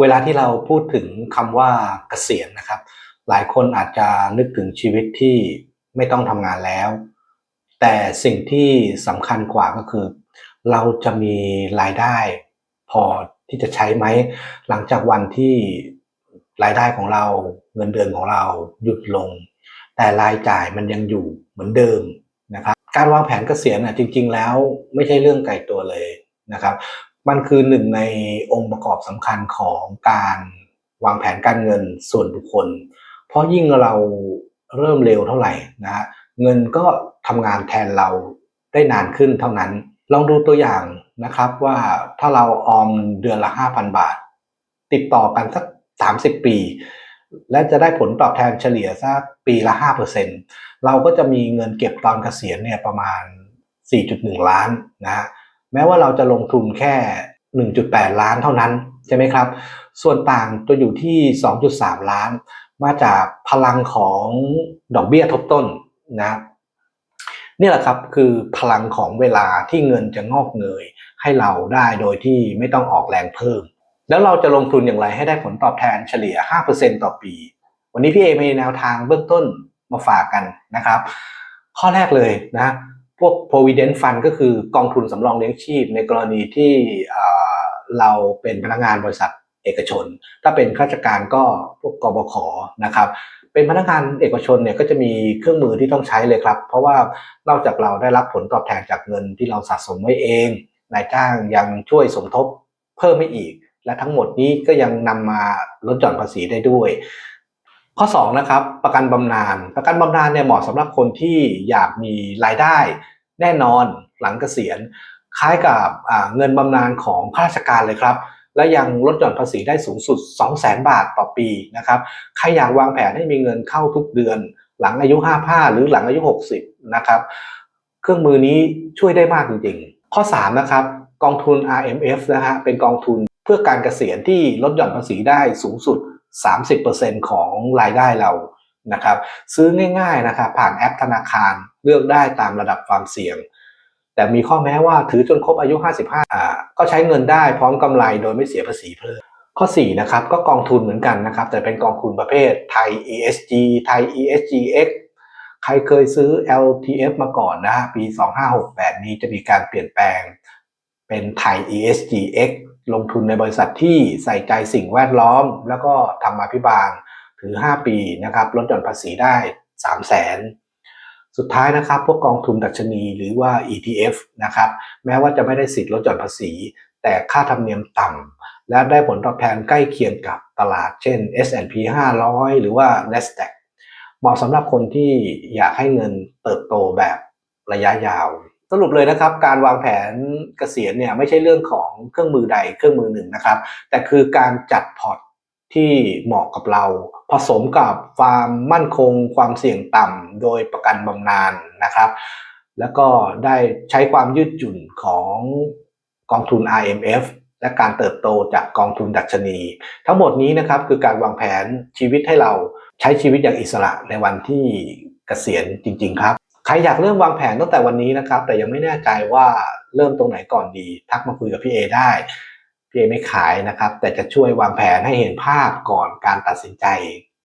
เวลาที่เราพูดถึงคำว่าเกษียณนะครับ หลายคนอาจจะนึกถึงชีวิตที่ไม่ต้องทำงานแล้ว แต่สิ่งที่สำคัญกว่าก็คือ เราจะมีรายได้พอที่จะใช้ไหมหลังจากวันที่รายได้ของเราเงินเดือนของเราหยุดลง แต่รายจ่ายมันยังอยู่เหมือนเดิมนะครับ การวางแผนเกษียณน่ะจริง ๆ แล้วไม่ใช่เรื่องไกลตัวเลยนะครับ มันคือหนึ่งในองค์ประกอบสำคัญของการวางแผนการเงินส่วนบุคคล เพราะยิ่งเราเริ่มเร็วเท่าไหร่นะเงินก็ทำงานแทนเราได้นานขึ้นเท่านั้น ลองดูตัวอย่างนะครับว่าถ้าเราออมเดือนละ 5,000 บาท ติดต่อกันสัก 30 ปี และจะได้ผลตอบแทนเฉลี่ยสักปีละ 5%เราก็จะมีเงินเก็บตอนเกษียณเนี่ยประมาณ 4.1 ล้านนะฮะ แม้ว่าเราจะลงทุนแค่ 1.8 ล้านเท่านั้นใช่ไหมครับ ส่วนต่างตัวอยู่ที่ 2.3 ล้าน มาจากพลังของดอกเบี้ยทบต้นนะนี่แหละครับคือพลังของเวลาที่เงินจะงอกเงยให้เราได้โดยที่ไม่ต้องออกแรงเพิ่ม แล้วเราจะลงทุนอย่างไรให้ได้ผลตอบแทนเฉลี่ย 5%ต่อปี วันนี้พี่เอมีแนวทางเบื้องต้นมาฝากกันนะครับ ข้อแรกเลยนะ พวก provident fund ก็คือกองทุนสำรองเลี้ยงชีพ ในกรณีที่เราเป็นพนักงานบริษัทเอกชน ถ้าเป็นข้าราชการก็พวกกบขนะครับ เป็นพนักงานเอกชนเนี่ยก็จะมีเครื่องมือที่ต้องใช้เลยครับ เพราะว่านอกจากเราได้รับผลตอบแทนจากเงินที่เราสะสมไว้เองนายจ้างยังช่วยสมทบเพิ่มไม่อีก และทั้งหมดนี้ก็ยังนำมาลดหย่อนภาษีได้ด้วย ข้อ2นะครับประกันบำนาญประกันบำนาญเนี่ยเหมาะสำหรับคนที่อยากมีรายได้แน่นอนหลังเกษียณ คล้ายกับเงินบำนาญของข้าราชการเลยครับ และยังลดหย่อนภาษีได้สูงสุด 200,000 บาทต่อปีนะครับใครอยากวางแผนให้มีเงินเข้าทุกเดือน หลังอายุ 55 หรือหลังอายุ 60 นะครับ เครื่องมือนี้ช่วยได้มากจริงๆ ข้อ 3 นะครับ กองทุน RMF นะฮะเป็นกองทุนเพื่อการเกษียณที่ลดหย่อนภาษีได้สูงสุด 30%ของรายได้เรานะครับซื้อง่ายๆนะครับผ่านแอปธนาคารเลือกได้ตามระดับความเสี่ยง แต่มีข้อแม้ว่าถือจนครบอายุ 55อ่าก็ใช้เงินได้พร้อมกำไรโดยไม่เสียภาษีเพิ่มข้อ4นะครับก็กองทุนเหมือนกันนะครับแต่เป็นกองทุนประเภทไทย ESG ไทย ESGX ใครเคยซื้อ LTF มาก่อนนะฮะปี 2568 นี้จะมีการเปลี่ยนแปลงเป็นไทย ESGX ลงทุนในบริษัทที่ใส่ใจสิ่งแวดล้อม แล้วก็ทำมาพิบาลถือ 5 ปีนะครับลดหย่อนภาษีได้3 0 0แสนสุดท้ายนะครับ พวกกองทุนดัชนีหรือว่า ETF นะครับแม้ว่าจะไม่ได้สิทธิ์ลดหย่อนภาษี แต่ค่าธรรมเนียมต่ำและได้ผลตอบแทนใกล้เคียงกับตลาดเช่น S&P 500 หรือว่า NASDAQ เหมาะสำหรับคนที่อยากให้เงินเติบโตแบบระยะยาว สรุปเลยนะครับการวางแผนเกษียณเนี่ยไม่ใช่เรื่องของเครื่องมือใดเครื่องมือหนึ่งนะครับ แต่คือการจัดพอร์ตที่เหมาะกับเรา ผสมกับความมั่นคง ความเสี่ยงต่ำโดยประกันบำนาญนะครับ แล้วก็ได้ใช้ความยืดหยุ่นของกองทุน IMF และการเติบโตจากกองทุนดัชนี ทั้งหมดนี้นะครับคือการวางแผนชีวิตให้เราใช้ชีวิตอย่างอิสระในวันที่เกษียณจริง ๆ ครับ ใครอยากเริ่มวางแผนตั้งแต่วันนี้นะครับ แต่ยังไม่แน่ใจว่าเริ่มตรงไหนก่อนดี ทักมาคุยกับพี่เอได้พี่เอไม่ขายนะครับ แต่จะช่วยวางแผนให้เห็นภาพก่อนการตัดสินใจ